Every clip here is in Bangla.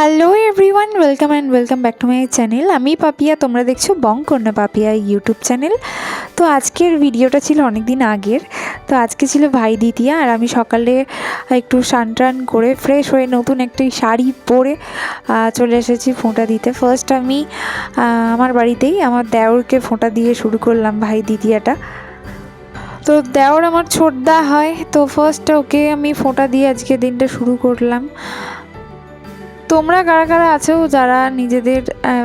Hello everyone welcome and welcome back to my channel আমি পাপিয়া, তোমরা দেখছ বং কন্যা পাপিয়া ইউটিউব চ্যানেল তো আজকের ভিডিওটা ছিল অনেক দিন আগের। তো আজকে ছিল ভাই দ্বিতীয়া, আর আমি সকালে একটু স্নান টান করে ফ্রেশ হয়ে নতুন একটি শাড়ি পরে চলে এসেছি ফোঁটা দিতে। ফার্স্ট আমি আমার বাড়িতেই আমার দেওরকে ফোঁটা দিয়ে শুরু করলাম ভাই দ্বিতীয়াটা। তো দেওর আমার ছোটদা হয়, তো ফার্স্ট ওকে আমি ফোঁটা দিয়ে আজকে দিনটা শুরু করলাম। তোমরা কারা কারা আছো যারা নিজেদের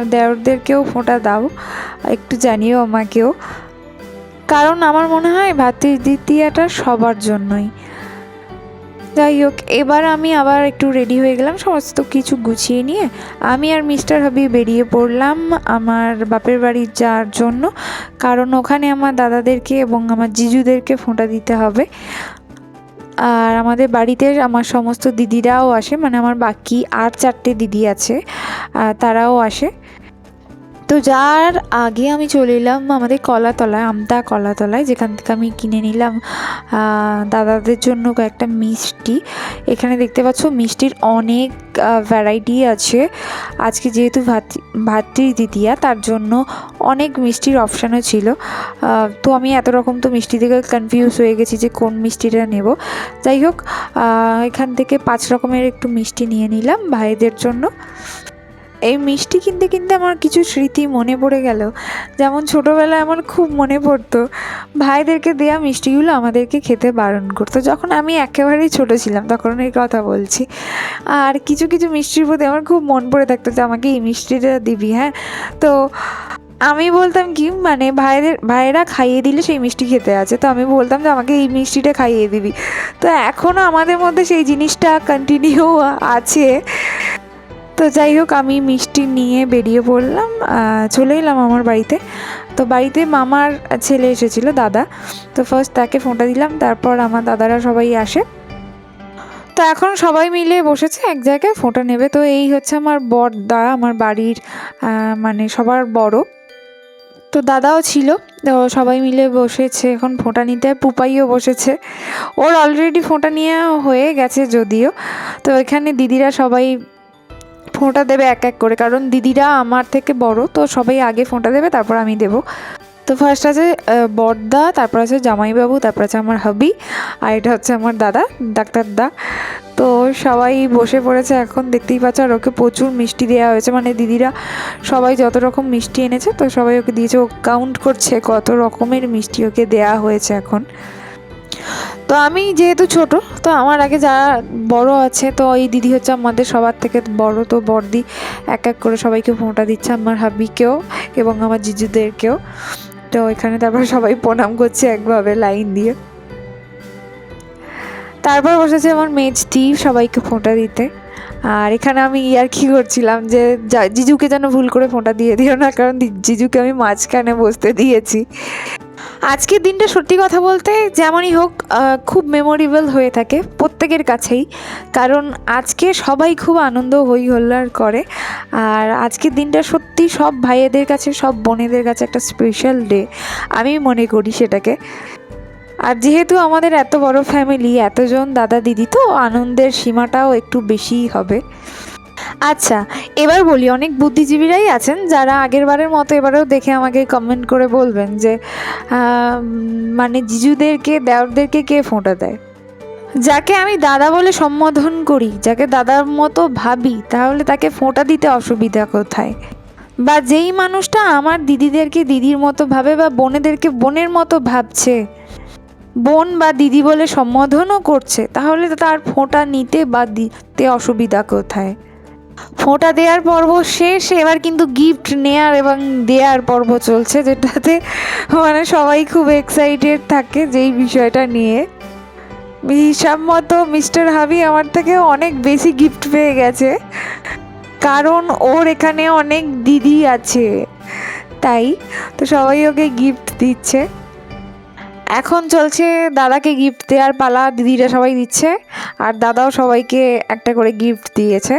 দেওরদেরকেও ফোঁটা দাও, একটু জানিও আমাকেও। কারণ আমার মনে হয় ভাতৃ দ্বিতীয়াটা সবার জন্যই। যাই হোক, এবার আমি আবার একটু রেডি হয়ে গেলাম, সমস্ত কিছু গুছিয়ে নিয়ে। আমি আর মিস্টার হাবি বেরিয়ে পড়লাম আমার বাপের বাড়ি যাওয়ার জন্য। কারণ ওখানে আমার দাদাদেরকে এবং আমার জিজুদেরকে ফোঁটা দিতে হবে। আর আমাদের বাড়িতে আমার সমস্ত দিদিরাও আসে মানে আমার বাকি আর চারটে দিদি আছে তারাও আসে। তো যার আগে আমি চলে এলাম আমাদের কলাতলায়, আমতা কলাতলায়, যেখান থেকে আমি কিনে নিলাম দাদাদের জন্য কয়েকটা মিষ্টি। এখানে দেখতে পাচ্ছ মিষ্টির অনেক ভ্যারাইটি আছে। আজকে যেহেতু ভাতৃ ভাতৃ দ্বিতীয়া, তার জন্য অনেক মিষ্টির অপশানও ছিল। তো আমি এত রকম তো মিষ্টি থেকে কনফিউজ হয়ে গেছি যে কোন মিষ্টিটা নেব। যাই হোক এখান থেকে পাঁচ রকমের একটু মিষ্টি নিয়ে নিলাম ভাইদের জন্য। এই মিষ্টি কিনতে কিনতে আমার কিছু স্মৃতি মনে পড়ে গেল। যেমন ছোটোবেলায় আমার খুব মনে পড়তো, ভাইদেরকে দেয়া মিষ্টিগুলো আমাদেরকে খেতে বারণ করতো। যখন আমি একেবারেই ছোটো ছিলাম, তখন এই কথা বলছি। আর কিছু কিছু মিষ্টির প্রতি আমার খুব মন পড়ে থাকতো যে, আমাকে এই মিষ্টিটা দিবি হ্যাঁ? তো আমি বলতাম কি মানে ভাইদের, ভাইয়েরা খাইয়ে দিলে সেই মিষ্টি খেতে আছে। তো আমি বলতাম যে, আমাকে এই মিষ্টিটা খাইয়ে দিবি। তো এখনও আমাদের মধ্যে সেই জিনিসটা কন্টিনিউ আছে। তো যাই হোক, আমি মিষ্টি নিয়ে বেরিয়ে পড়লাম চলে এলাম আমার বাড়িতে। তো বাড়িতে মামার ছেলে এসেছিল, দাদা। তো ফার্স্ট তাকে ফোঁটা দিলাম, তারপর আমার দাদারা সবাই আসে। তো এখন সবাই মিলে বসেছে, এক জায়গায় ফোঁটা নেবে। তো এই হচ্ছে আমার বড়দা, আমার বাড়ির মানে সবার বড়। তো দাদাও ছিল, তো সবাই মিলে বসেছে, এখন ফোঁটা নিতে। পুপাইও বসেছে। ওর অলরেডি ফোঁটা নিয়ে হয়ে গেছে যদিও। তো এখানে দিদিরা সবাই ফোঁটা দেবে এক এক করে। কারণ দিদিরা আমার থেকে বড়, তো সবাই আগে ফোঁটা দেবে, তারপর আমি দেব। তো ফার্স্ট আছে বড়দা তারপর আছে জামাইবাবু, তারপর আছে আমার হাবি আর এটা হচ্ছে আমার দাদা, ডাক্তার দা। তো সবাই বসে পড়েছে এখন, দেখতেই পাচ্ছ, আর ওকে প্রচুর মিষ্টি দেওয়া হয়েছে। মানে দিদিরা সবাই যত রকম মিষ্টি এনেছে, তো সবাই ওকে দিয়েছে। ও কাউন্ট করছে কত রকমের মিষ্টি ওকে দেওয়া হয়েছে এখন। তো আমি যেহেতু ছোট, তো আমার আগে যারা বড় আছে, তো এই দিদি হচ্ছে আমাদের সবার থেকে বড়, তো বড়দি এক এক করে সবাইকে ফোঁটা দিচ্ছে, আমার হাবিকেও এবং আমার জিজুদেরকেও। তো এখানে তারপর সবাই প্রণাম করছে একভাবে লাইন দিয়ে। তারপর বসেছে আমার মেজটি সবাইকে ফোঁটা দিতে। আর এখানে আমি ইয়ার কি করছিলাম যে জিজুকে যেন ভুল করে ফোঁটা দিয়ে দিও না, কারণ জিজুকে আমি মাঝখানে বসতে দিয়েছি। আজকের দিনটা সত্যি কথা বলতে যেমনই হোক খুব মেমোরেবল হয়ে থাকে প্রত্যেকের কাছেই। কারণ আজকে সবাই খুব আনন্দ হই হল্লার করে। আর আজকের দিনটা সত্যি সব ভাইয়েদের কাছে, সব বোনেদের কাছে একটা স্পেশাল ডে আমি মনে করি সেটাকে। আর যেহেতু আমাদের এত বড় ফ্যামিলি এতজন দাদা দিদি তো আনন্দের সীমাটাও একটু বেশিই হবে। আচ্ছা এবার বলি, অনেক বুদ্ধিজীবীরাই আছেন যারা আগের বারের মতো এবারেও দেখে আমাকে কমেন্ট করে বলবেন যে মানে জিজুদেরকে, দেওরদেরকে কে ফোঁটা দেয়? যাকে আমি দাদা বলে সম্বোধন করি, যাকে দাদার মতো ভাবি, তাহলে তাকে ফোঁটা দিতে অসুবিধা কোথায়? বা যেই মানুষটা আমার দিদিদেরকে দিদির মতো ভাবে বা বোনেদেরকে বোনের মতো ভাবছে, বোন বা দিদি বলে সম্বোধনও করছে, তাহলে তার ফোঁটা নিতে বা দিতে অসুবিধা কোথায়? ফোঁটা দেওয়ার পর্ব শেষ, এবার কিন্তু গিফট নেয়ার এবং দেওয়ার পর্ব চলছে, যেটাতে মানে সবাই খুব এক্সাইটেড থাকে যেই বিষয়টা নিয়ে। হিসাব মতো মিস্টার হাবি আমার থেকে অনেক বেশি গিফট পেয়ে গেছে, কারণ ওর এখানে অনেক দিদি আছে, তাই তো সবাই ওকে গিফট দিচ্ছে। এখন চলছে দাদাকে গিফট দেওয়ার পালা, দিদিরা সবাই দিচ্ছে, আর দাদাও সবাইকে একটা করে গিফট দিয়েছে।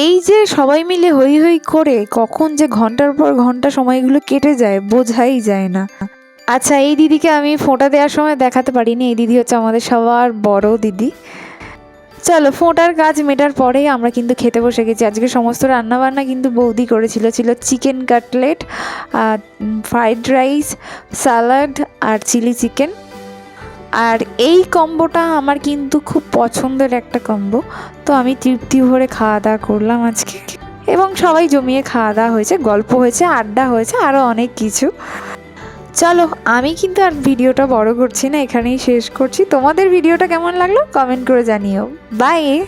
এই যে সবাই মিলে হই হই করে কখন যে ঘণ্টার পর ঘণ্টা সময়গুলো কেটে যায়, বোঝাই যায় না। আচ্ছা এই দিদিকে আমি ফোঁটা দেওয়ার সময় দেখাতে পারিনি। এই দিদি হচ্ছে আমাদের সবার বড় দিদি। চলো, ফোঁটার কাজ মেটার পরেই আমরা কিন্তু খেতে বসে গেছি। আজকে সমস্ত রান্নাবান্না কিন্তু বৌদি করেছিল। ছিল chicken cutlet fried rice, salad আর চিলি চিকেন। আর এই কম্বোটা আমার কিন্তু খুব পছন্দের একটা কম্বো। তো আমি তৃপ্তি ভরে খাওয়া দাওয়া করলাম আজকে। এবং সবাই জমিয়ে খাওয়া দাওয়া হয়েছে, গল্প হয়েছে, আড্ডা হয়েছে আরও অনেক কিছু। চলো, আমি কিন্তু আর ভিডিওটা বড় করছি না, এখানেই শেষ করছি। তোমাদের ভিডিওটা কেমন লাগল? কমেন্ট করে জানিও। বাই!